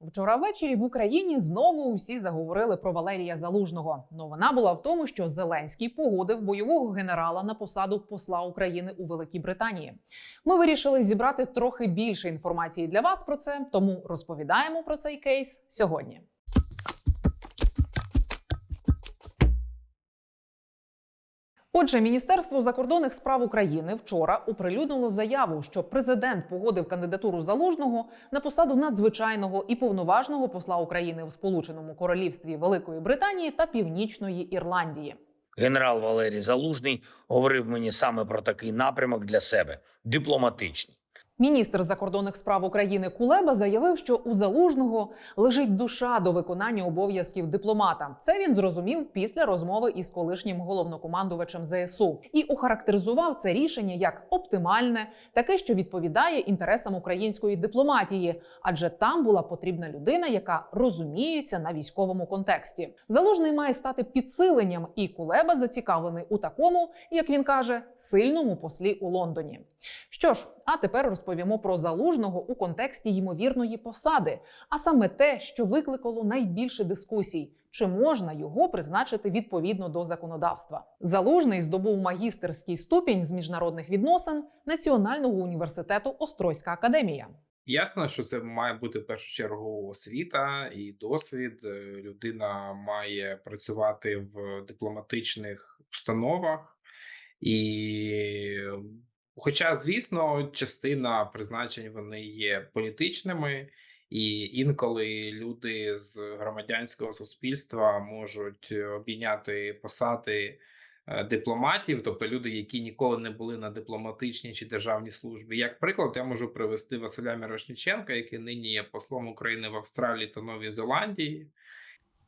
Вчора ввечері в Україні знову усі заговорили про Валерія Залужного. Новина була в тому, що Зеленський погодив бойового генерала на посаду посла України у Великій Британії. Ми вирішили зібрати трохи більше інформації для вас про це, тому розповідаємо про цей кейс сьогодні. Отже, Міністерство закордонних справ України вчора оприлюднило заяву, що президент погодив кандидатуру залужного на посаду надзвичайного і повноважного посла України у Сполученому Королівстві Великої Британії та Північної Ірландії. Генерал Валерій Залужний говорив мені саме про такий напрямок для себе дипломатичний. Міністр закордонних справ України Кулеба заявив, що у залужного лежить душа до виконання обов'язків дипломата. Це він зрозумів після розмови із колишнім головнокомандувачем ЗСУ і охарактеризував це рішення як оптимальне, таке, що відповідає інтересам української дипломатії, адже там була потрібна людина, яка розуміється на військовому контексті. Залужний має стати підсиленням, і Кулеба зацікавлений у такому, як він каже, сильному послі у Лондоні. Що ж, а тепер розповімо про залужного у контексті ймовірної посади, а саме те, що викликало найбільше дискусій. Чи можна його призначити відповідно до законодавства? Залужний здобув магістерський ступінь з міжнародних відносин Національного університету Острозька академія. Ясно, що це має бути в першу чергу освіта і досвід. Е, Людина має працювати в дипломатичних установах, і, хоча, звісно, частина призначень вони є політичними, і інколи люди з громадянського суспільства можуть е, обійняти посади е, дипломатів, тобто люди, які ніколи не були на дипломатичній чи державній службі. Як приклад, я можу привести Василя Мірошниченка, який нині є послом України в Австралії та Новій Зеландії.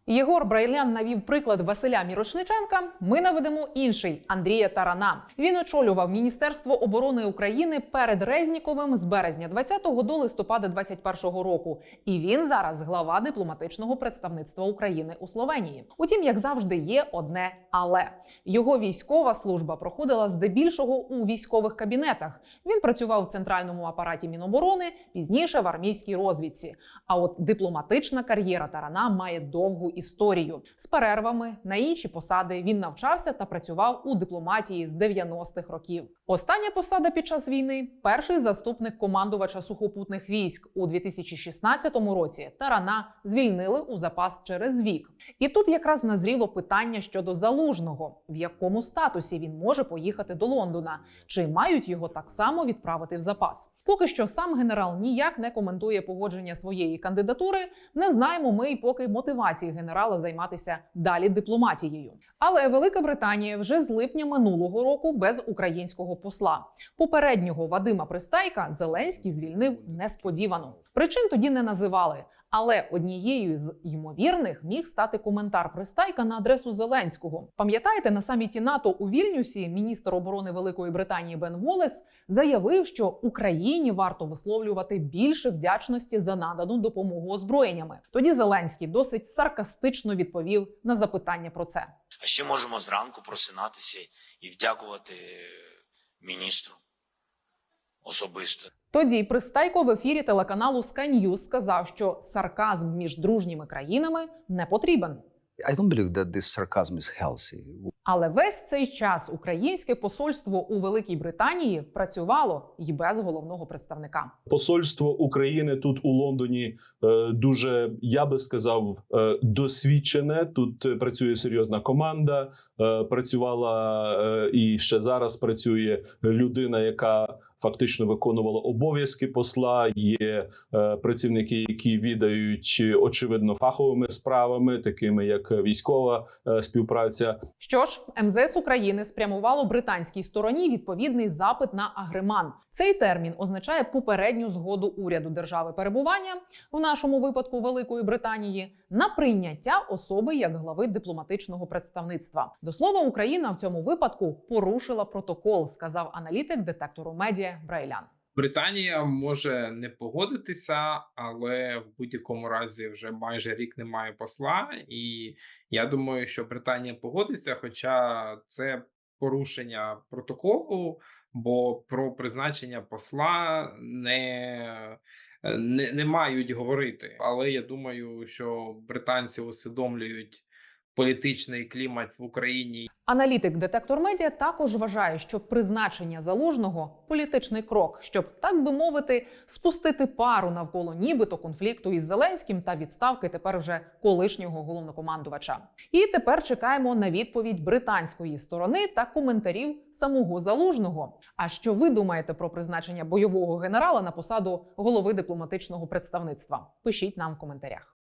Єгор Брайлян навів приклад Василя Мірошниченка. Ми наведемо інший Андрія Тарана. Він очолював Міністерство оборони України перед Резніковим з березня 20-го до листопада 21-го року. І він зараз глава дипломатичного представництва України у Словенії. Утім, як завжди, є одне але його військова служба проходила здебільшого у військових кабінетах. Він працював в центральному апараті Міноборони, пізніше в армійській розвідці. А от дипломатична кар'єра Тарана має довгу історію з перервами на інші посади. Він навчався та працював у дипломатії з 90-х років. Остання посада під час війни перший заступник командувача сухопутних військ у 2016 році. Тарана звільнили у запас через вік. І тут якраз назріло питання щодо залужного, в якому статусі він може поїхати до Лондона, чи мають його так само відправити в запас. Поки що сам генерал ніяк не коментує погодження своєї кандидатури. Не знаємо ми й поки мотивації генерала займатися далі дипломатією. Але Велика Британія вже з липня минулого року без українського посла. Попереднього Вадима Пристайка Зеленський звільнив несподівано. Причин тоді не називали. Але однією з ймовірних міг стати коментар Пристайка на адресу Зеленського. Пам'ятаєте, на саміті НАТО у Вільнюсі міністр оборони Великої Британії Бен Волес заявив, що Україні варто висловлювати більше вдячності за надану допомогу озброєннями. Тоді Зеленський досить саркастично відповів на запитання про це. А ще можемо зранку просинатися і вдякувати міністру особисто. Тоді Пристайко в ефірі телеканалу Sky News сказав, що сарказм між дружніми країнами не потрібен. I don't believe that this sarcasm is healthy. Але весь цей час українське посольство у Великій Британії працювало й без головного представника. Посольство України тут у Лондоні е, дуже, я би сказав, е, досвідчене. Тут е, працює серйозна команда. Працювала і ще зараз працює людина, яка фактично виконувала обов'язки посла. Є е, працівники, які відають очевидно фаховими справами, такими як військова е, співпраця. Що ж, МЗС України спрямувало британській стороні відповідний запит на агреман. Цей термін означає попередню згоду уряду держави перебування, в нашому випадку Великої Британії, на прийняття особи як глави дипломатичного представництва. До слова, Україна в цьому випадку порушила протокол, сказав аналітик детектору медіа Брайлян. Британія може не погодитися, але в будь-якому разі вже майже рік немає посла, і я думаю, що Британія погодиться, хоча це порушення протоколу, бо про призначення посла не не, не мають говорити. Але я думаю, що британці усвідомлюють політичний клімат в Україні Аналітик детектор медіа також вважає, що призначення залужного політичний крок, щоб так би мовити, спустити пару навколо нібито конфлікту із Зеленським та відставки тепер вже колишнього головнокомандувача. І тепер чекаємо на відповідь британської сторони та коментарів самого залужного. А що ви думаєте про призначення бойового генерала на посаду голови дипломатичного представництва? Пишіть нам в коментарях.